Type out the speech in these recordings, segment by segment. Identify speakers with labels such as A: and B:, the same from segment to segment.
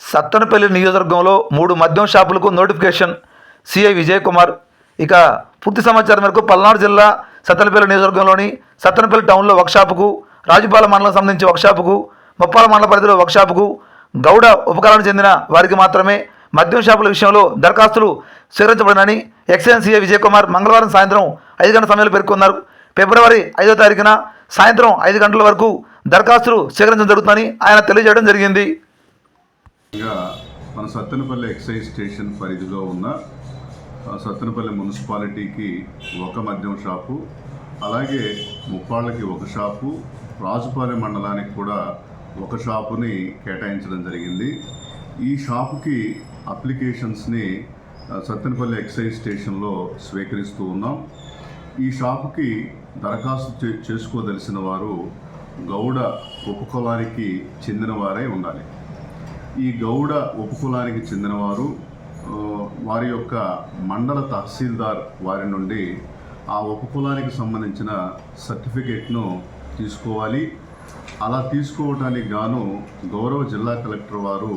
A: సత్తనపల్లి నియోజకవర్గంలో మూడు మద్యం షాపులకు నోటిఫికేషన్. సిఐ విజయ్ కుమార్. ఇక పూర్తి సమాచారం మేరకు పల్నాడు జిల్లా సత్తనపల్లి నియోజకవర్గంలోని సత్తనపల్లి టౌన్లో ఒక షాపుకు రాజుపాల మండలం సంబంధించి ఒక షాపుకు ముప్పాల మండల పరిధిలో ఒక షాపుకు గౌడ ఉపకరణకు చెందిన వారికి మాత్రమే మద్యం షాపుల విషయంలో దరఖాస్తులు స్వీకరించబడినని ఎక్సైజ్ సిఐ విజయ్ కుమార్ మంగళవారం సాయంత్రం ఐదు గంటల సమయంలో పేర్కొన్నారు. ఫిబ్రవరి ఐదో తారీఖున సాయంత్రం ఐదు గంటల వరకు దరఖాస్తులు స్వీకరించడం జరుగుతుందని ఆయన తెలియజేయడం జరిగింది.
B: మన సత్తెనపల్లి ఎక్సైజ్ స్టేషన్ పరిధిలో ఉన్న సత్తెనపల్లి మున్సిపాలిటీకి ఒక మద్యం షాపు అలాగే ముప్పాళ్ళకి ఒక షాపు రాజుపాలెం మండలానికి కూడా ఒక షాపుని కేటాయించడం జరిగింది. ఈ షాపుకి అప్లికేషన్స్ని సత్తెనపల్లి ఎక్సైజ్ స్టేషన్లో స్వీకరిస్తూ ఉన్నాం. ఈ షాపుకి దరఖాస్తు చే- చేసుకోదలిసిన వారు గౌడ ఉపకులానికి చెందినవారై ఉండాలి. ఈ గౌడ ఉపకులానికి చెందినవారు వారి యొక్క మండల తహసీల్దార్ వారి నుండి ఆ ఉపకులానికి సంబంధించిన సర్టిఫికేట్ను తీసుకోవాలి. అలా తీసుకోవడానికి గాను గౌరవ జిల్లా కలెక్టర్ వారు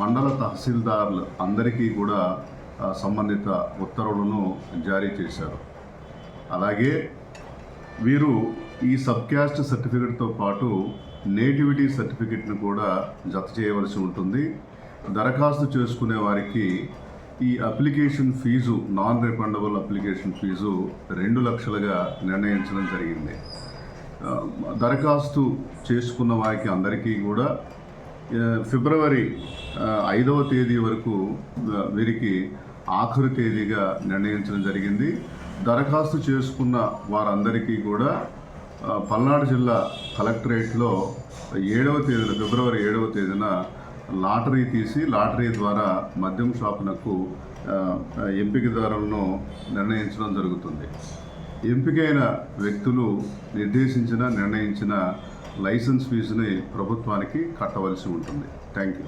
B: మండల తహసీల్దార్లు అందరికీ కూడా సంబంధిత ఉత్తర్వులను జారీ చేశారు. అలాగే వీరు ఈ సబ్ క్యాస్ట్ సర్టిఫికెట్తో పాటు నేటివిటీ సర్టిఫికెట్ను కూడా జత చేయవలసి ఉంటుంది. దరఖాస్తు చేసుకునే వారికి ఈ application fee non refundable application fee రెండు లక్షలుగా నిర్ణయించడం జరిగింది. దరఖాస్తు చేసుకున్న వారికి అందరికీ కూడా ఫిబ్రవరి ఐదవ తేదీ వరకు వీరికి ఆఖరు తేదీగా నిర్ణయించడం జరిగింది. దరఖాస్తు చేసుకున్న వారందరికీ కూడా పల్నాడు జిల్లా కలెక్టరేట్లో ఏడవ తేదీన ఫిబ్రవరి ఏడవ తేదీన లాటరీ తీసి లాటరీ ద్వారా మద్యం షాపునకు ఎంపికదారులను నిర్ణయించడం జరుగుతుంది. ఎంపికైన వ్యక్తులు నిర్దేశించిన నిర్ణయించిన లైసెన్స్ ఫీజుని ప్రభుత్వానికి కట్టవలసి ఉంటుంది. Thank you.